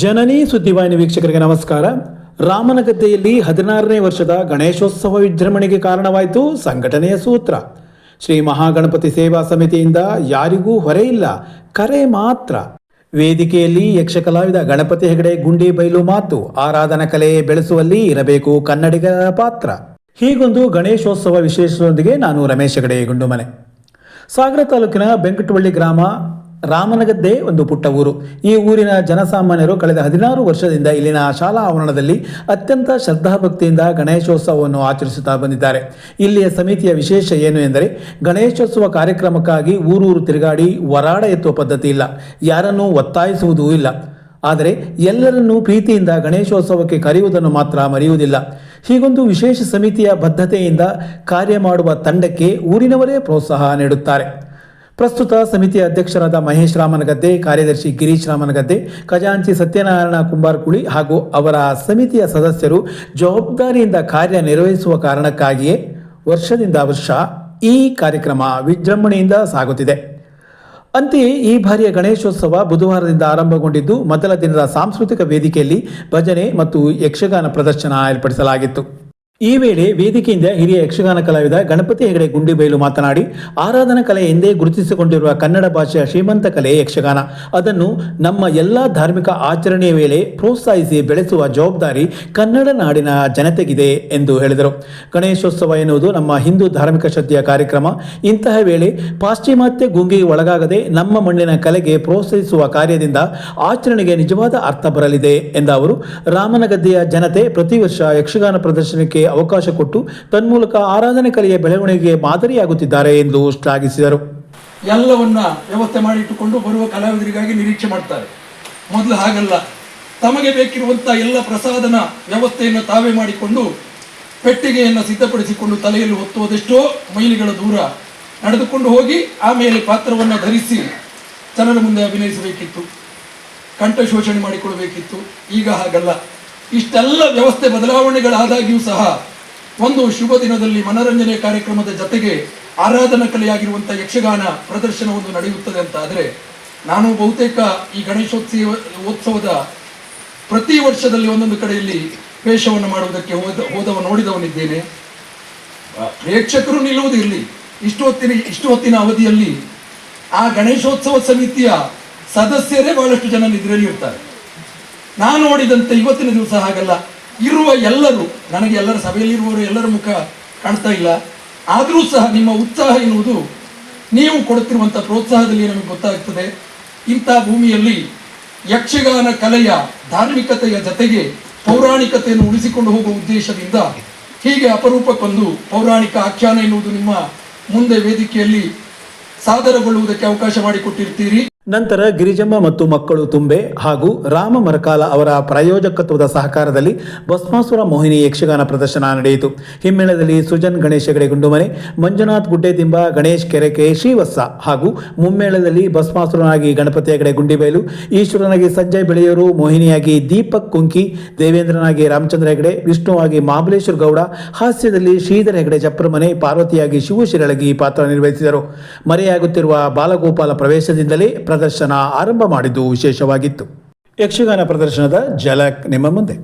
ಜನನಿ ಸುದ್ದಿವಾಹಿನಿ ವೀಕ್ಷಕರಿಗೆ ನಮಸ್ಕಾರ. ರಾಮನಗದ್ದೆಯಲ್ಲಿ ಹದಿನಾರನೇ ವರ್ಷದ ಗಣೇಶೋತ್ಸವ ವಿಜೃಂಭಣೆಗೆ ಕಾರಣವಾಯಿತು ಸಂಘಟನೆಯ ಸೂತ್ರ. ಶ್ರೀ ಮಹಾಗಣಪತಿ ಸೇವಾ ಸಮಿತಿಯಿಂದ ಯಾರಿಗೂ ಹೊರೆ ಇಲ್ಲ, ಕರೆ ಮಾತ್ರ. ವೇದಿಕೆಯಲ್ಲಿ ಯಕ್ಷ ಕಲಾವಿದ ಗಣಪತಿ ಹೆಗಡೆ ಗುಂಡಿ ಬೈಲು ಮಾತು, ಆರಾಧನಾ ಕಲೆ ಬೆಳೆಸುವಲ್ಲಿ ಇರಬೇಕು ಕನ್ನಡಿಗರ ಪಾತ್ರ. ಹೀಗೊಂದು ಗಣೇಶೋತ್ಸವ ವಿಶೇಷದೊಂದಿಗೆ ನಾನು ರಮೇಶ್ ಹೆಗಡೆ ಗುಂಡುಮನೆ. ಸಾಗರ ತಾಲೂಕಿನ ಬೆಂಕಟವಳ್ಳಿ ಗ್ರಾಮ ರಾಮನಗದ್ದೆ ಒಂದು ಪುಟ್ಟ ಊರು. ಈ ಊರಿನ ಜನಸಾಮಾನ್ಯರು ಕಳೆದ ಹದಿನಾರು ವರ್ಷದಿಂದ ಇಲ್ಲಿನ ಶಾಲಾ ಆವರಣದಲ್ಲಿ ಅತ್ಯಂತ ಶ್ರದ್ಧಾಭಕ್ತಿಯಿಂದ ಗಣೇಶೋತ್ಸವವನ್ನು ಆಚರಿಸುತ್ತಾ ಬಂದಿದ್ದಾರೆ. ಇಲ್ಲಿಯ ಸಮಿತಿಯ ವಿಶೇಷ ಏನು ಎಂದರೆ, ಗಣೇಶೋತ್ಸವ ಕಾರ್ಯಕ್ರಮಕ್ಕಾಗಿ ಊರೂರು ತಿರುಗಾಡಿ ವರಾಡ ಎತ್ತುವ ಪದ್ಧತಿ ಇಲ್ಲ. ಯಾರನ್ನೂ ಒತ್ತಾಯಿಸುವುದೂ ಇಲ್ಲ. ಆದರೆ ಎಲ್ಲರನ್ನೂ ಪ್ರೀತಿಯಿಂದ ಗಣೇಶೋತ್ಸವಕ್ಕೆ ಕರೆಯುವುದನ್ನು ಮಾತ್ರ ಮರೆಯುವುದಿಲ್ಲ. ಹೀಗೊಂದು ವಿಶೇಷ ಸಮಿತಿಯ ಬದ್ಧತೆಯಿಂದ ಕಾರ್ಯ ಮಾಡುವ ತಂಡಕ್ಕೆ ಊರಿನವರೇ ಪ್ರೋತ್ಸಾಹ ನೀಡುತ್ತಾರೆ. ಪ್ರಸ್ತುತ ಸಮಿತಿ ಅಧ್ಯಕ್ಷರಾದ ಮಹೇಶ್ ರಾಮನಗದ್ದೆ, ಕಾರ್ಯದರ್ಶಿ ಗಿರೀಶ್ ರಾಮನಗದ್ದೆ, ಖಜಾಂಚಿ ಸತ್ಯನಾರಾಯಣ ಕುಂಬಾರ್ಕುಳಿ ಹಾಗೂ ಅವರ ಸಮಿತಿಯ ಸದಸ್ಯರು ಜವಾಬ್ದಾರಿಯಿಂದ ಕಾರ್ಯನಿರ್ವಹಿಸುವ ಕಾರಣಕ್ಕಾಗಿಯೇ ವರ್ಷದಿಂದ ವರ್ಷ ಈ ಕಾರ್ಯಕ್ರಮ ವಿಜೃಂಭಣೆಯಿಂದ ಸಾಗುತ್ತಿದೆ. ಅಂತೆಯೇ ಈ ಬಾರಿಯ ಗಣೇಶೋತ್ಸವ ಬುಧವಾರದಿಂದ ಆರಂಭಗೊಂಡಿದ್ದು ಮೊದಲ ದಿನದ ಸಾಂಸ್ಕೃತಿಕ ವೇದಿಕೆಯಲ್ಲಿ ಭಜನೆ ಮತ್ತು ಯಕ್ಷಗಾನ ಪ್ರದರ್ಶನ ಏರ್ಪಡಿಸಲಾಗಿತ್ತು. ಈ ವೇಳೆ ವೇದಿಕೆಯಿಂದ ಹಿರಿಯ ಯಕ್ಷಗಾನ ಕಲಾವಿದ ಗಣಪತಿ ಹೆಗಡೆ ಗುಂಡಿಬೈಲು ಮಾತನಾಡಿ, ಆರಾಧನಾ ಕಲೆ ಎಂದೇ ಗುರುತಿಸಿಕೊಂಡಿರುವ ಕನ್ನಡ ಭಾಷೆಯ ಶ್ರೀಮಂತ ಕಲೆ ಯಕ್ಷಗಾನ. ಅದನ್ನು ನಮ್ಮ ಎಲ್ಲ ಧಾರ್ಮಿಕ ಆಚರಣೆಯ ವೇಳೆ ಪ್ರೋತ್ಸಾಹಿಸಿ ಬೆಳೆಸುವ ಜವಾಬ್ದಾರಿ ಕನ್ನಡ ನಾಡಿನ ಜನತೆಗಿದೆ ಎಂದು ಹೇಳಿದರು. ಗಣೇಶೋತ್ಸವ ಎನ್ನುವುದು ನಮ್ಮ ಹಿಂದೂ ಧಾರ್ಮಿಕ ಶ್ರದ್ಧೆಯ ಕಾರ್ಯಕ್ರಮ. ಇಂತಹ ವೇಳೆ ಪಾಶ್ಚಿಮಾತ್ಯ ಗುಂಗಿಗೆ ಒಳಗಾಗದೆ ನಮ್ಮ ಮಣ್ಣಿನ ಕಲೆಗೆ ಪ್ರೋತ್ಸಾಹಿಸುವ ಕಾರ್ಯದಿಂದ ಆಚರಣೆಗೆ ನಿಜವಾದ ಅರ್ಥ ಬರಲಿದೆ ಎಂದ ಅವರು, ರಾಮನಗದ್ದೆಯ ಜನತೆ ಪ್ರತಿ ವರ್ಷ ಯಕ್ಷಗಾನ ಪ್ರದರ್ಶನಕ್ಕೆ ಅವಕಾಶ ಕೊಟ್ಟು ತನ್ಮೂಲಕ ಆರಾಧನೆ ಕಲೆಯ ಬೆಳವಣಿಗೆಗೆ ಮಾದರಿಯಾಗುತ್ತಿದ್ದಾರೆ ಎಂದು ಶ್ಲಾಘಿಸಿದರು. ಎಲ್ಲವನ್ನ ವ್ಯವಸ್ಥೆ ಮಾಡಿಟ್ಟುಕೊಂಡು ಬರುವ ಕಲಾವಿದರಿಗಾಗಿ ನಿರೀಕ್ಷೆ ಮಾಡ್ತಾರೆ. ಮೊದಲು ಹಾಗಲ್ಲ. ತಮಗೆ ಬೇಕಿರುವಂತಹ ಎಲ್ಲ ಪ್ರಸಾದನ ವ್ಯವಸ್ಥೆಯನ್ನು ತಾವೇ ಮಾಡಿಕೊಂಡು ಪೆಟ್ಟಿಗೆಯನ್ನು ಸಿದ್ಧಪಡಿಸಿಕೊಂಡು ತಲೆಯಲ್ಲಿ ಹೊತ್ತುವುದೆಷ್ಟೋ ಮೈಲಿಗಳ ದೂರ ನಡೆದುಕೊಂಡು ಹೋಗಿ ಆಮೇಲೆ ಪಾತ್ರವನ್ನು ಧರಿಸಿ ಜನರ ಮುಂದೆ ಅಭಿನಯಿಸಬೇಕಿತ್ತು. ಕಂಠ ಶೋಷಣೆ ಮಾಡಿಕೊಳ್ಬೇಕಿತ್ತು ಈಗ ಹಾಗಲ್ಲ. ಇಷ್ಟೆಲ್ಲ ವ್ಯವಸ್ಥೆ ಬದಲಾವಣೆಗಳಾದಾಗಿಯೂ ಸಹ ಒಂದು ಶುಭ ದಿನದಲ್ಲಿ ಮನರಂಜನೆ ಕಾರ್ಯಕ್ರಮದ ಜೊತೆಗೆ ಆರಾಧನಾ ಕಲೆಯಾಗಿರುವಂಥ ಯಕ್ಷಗಾನ ಪ್ರದರ್ಶನವೊಂದು ನಡೆಯುತ್ತದೆ ಅಂತ ಆದರೆ ನಾನು ಬಹುತೇಕ ಈ ಗಣೇಶೋತ್ಸವ, ಉತ್ಸವದ ಪ್ರತಿ ವರ್ಷದಲ್ಲಿ ಒಂದೊಂದು ಕಡೆಯಲ್ಲಿ ವೇಷವನ್ನು ಮಾಡುವುದಕ್ಕೆ ಹೋದ, ಹೋದವ ನೋಡಿದವನಿದ್ದೇನೆ. ಪ್ರೇಕ್ಷಕರು ನಿಲ್ಲುವುದು ಇರಲಿ ಇಷ್ಟು ಹೊತ್ತಿನ ಇಷ್ಟು ಹೊತ್ತಿನ ಅವಧಿಯಲ್ಲಿ ಆ ಗಣೇಶೋತ್ಸವ ಸಮಿತಿಯ ಸದಸ್ಯರೇ ಬಹಳಷ್ಟು ಜನ ನಿದ್ರೆಯಲ್ಲಿ ಇರ್ತಾರೆ ನಾನು ನೋಡಿದಂತೆ ಇವತ್ತಿನ ದಿವಸ ಹಾಗಲ್ಲ. ಇರುವ ಎಲ್ಲರೂ, ನನಗೆ ಎಲ್ಲರ ಸಭೆಯಲ್ಲಿರುವವರು ಎಲ್ಲರ ಮುಖ ಕಾಣ್ತಾ ಇಲ್ಲ. ಆದರೂ ಸಹ ನಿಮ್ಮ ಉತ್ಸಾಹ ಎನ್ನುವುದು ನೀವು ಕೊಡುತ್ತಿರುವಂಥ ಪ್ರೋತ್ಸಾಹದಲ್ಲಿ ನಮಗೆ ಗೊತ್ತಾಗ್ತದೆ. ಇಂಥ ಭೂಮಿಯಲ್ಲಿ ಯಕ್ಷಗಾನ ಕಲೆಯ ಧಾರ್ಮಿಕತೆಯ ಜತೆಗೆ ಪೌರಾಣಿಕತೆಯನ್ನು ಉಳಿಸಿಕೊಂಡು ಹೋಗುವ ಉದ್ದೇಶದಿಂದ ಹೀಗೆ ಅಪರೂಪಕ್ಕೊಂದು ಪೌರಾಣಿಕ ಆಖ್ಯಾನ ಎನ್ನುವುದು ನಿಮ್ಮ ಮುಂದೆ ವೇದಿಕೆಯಲ್ಲಿ ಸಾದರಗೊಳ್ಳುವುದಕ್ಕೆ ಅವಕಾಶ ಮಾಡಿಕೊಟ್ಟಿರ್ತೀರಿ. ನಂತರ ಗಿರಿಜಮ್ಮ ಮತ್ತು ಮಕ್ಕಳು ತುಂಬೆ ಹಾಗೂ ರಾಮ ಮರಕಾಲ ಅವರ ಪ್ರಾಯೋಜಕತ್ವದ ಸಹಕಾರದಲ್ಲಿ ಭಸ್ಮಾಸುರ ಮೋಹಿನಿ ಯಕ್ಷಗಾನ ಪ್ರದರ್ಶನ ನಡೆಯಿತು. ಹಿಮ್ಮೇಳದಲ್ಲಿ ಸುಜನ್ ಗಣೇಶ ಹೆಗಡೆ ಗುಂಡುಮನೆ, ಮಂಜುನಾಥ್ ಗುಡ್ಡೆದಿಂಬ ಗಣೇಶ್ ಕೆರೆಕೆ ಶ್ರೀವತ್ಸ ಹಾಗೂ ಮುಮ್ಮೇಳದಲ್ಲಿ ಭಸ್ಮಾಸುರನಾಗಿ ಗಣಪತಿ ಹೆಗಡೆ ಗುಂಡಿಬೈಲು, ಈಶ್ವರನಾಗಿ ಸಂಜಯ್ ಬೆಳೆಯೂರು, ಮೋಹಿನಿಯಾಗಿ ದೀಪಕ್ ಕುಂಕಿ, ದೇವೇಂದ್ರನಾಗಿ ರಾಮಚಂದ್ರ ಹೆಗಡೆ, ವಿಷ್ಣುವಾಗಿ ಮಹಾಬಲೇಶ್ವರ ಗೌಡ, ಹಾಸ್ಯದಲ್ಲಿ ಶ್ರೀಧರ ಹೆಗಡೆ ಚಪ್ರಮನೆ ಪಾರ್ವತಿಯಾಗಿ ಶಿವು ಶಿರಳಗಿ ಪಾತ್ರ ನಿರ್ವಹಿಸಿದರು. ಮರೆಯಾಗುತ್ತಿರುವ ಬಾಲಗೋಪಾಲ ಪ್ರವೇಶದಿಂದಲೇ ಪ್ರದರ್ಶನ ಆರಂಭ ಮಾಡಿದ್ದು ವಿಶೇಷವಾಗಿತ್ತು. ಯಕ್ಷಗಾನ ಪ್ರದರ್ಶನದ ಜಲಕ್ ನಿಮ್ಮ ಮುಂದೆ.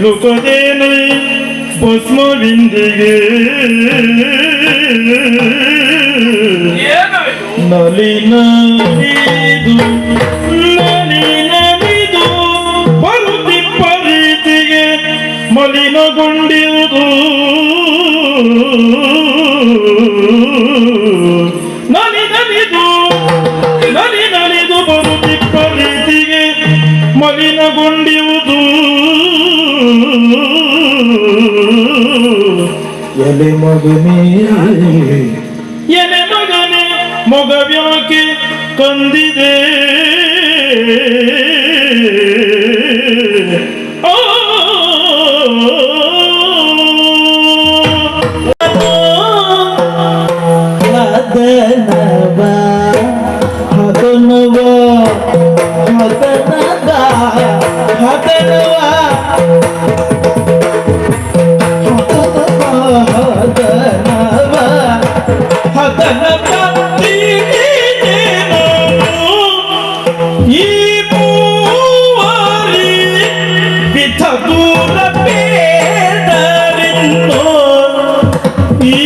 ನಿಲುಕದೇನೈ ಭಸ್ಮವಿಂದಿಗೆ ನಲಿನ ನಲಿನಲಿದು ಬರುತ್ತಿಪ್ಪ ರೀತಿಗೆ ಮಲಿನಗೊಂಡಿರುವುದು. ನಲಿನಲಿದು ಎಲೆ ಮಗನೇ ಎಲೆ ಮಗನೇ ಮೊಗವ್ಯಾಕೆ ಕೊಂದಿದೆ.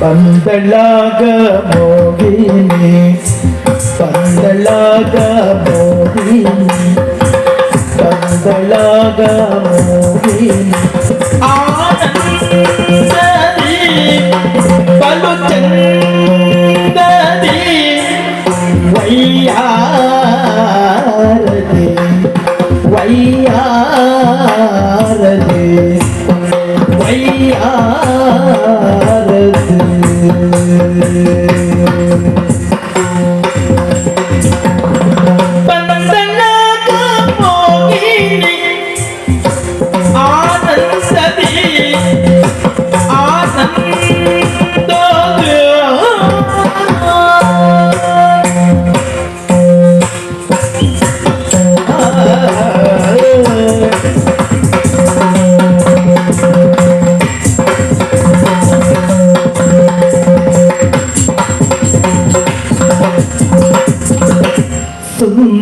பந்தலாக மோகினி பந்தலாக மோகினி பந்தலாக மோகினி. ಮೋಗಿನಿ ಆನಂದದಿ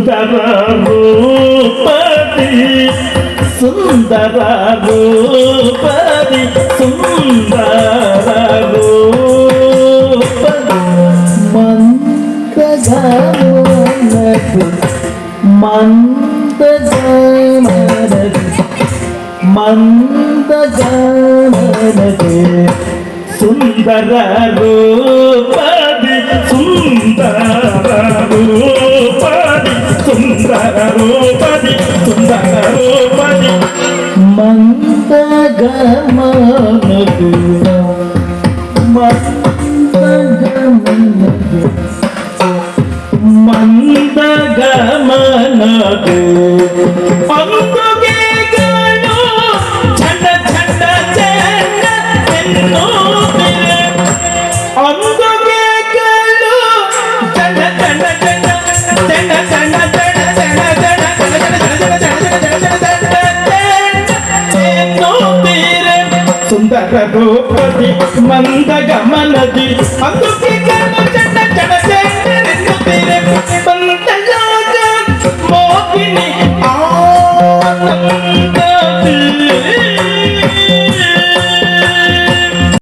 సుందర రూపది సుందర రూపది సుందర రూపది మంత్రజానకు మంత్రజానకు మంత్రజానకు సుందర రూపది సుందర మందగమను జగదోపతి మందగమనది. అందుకే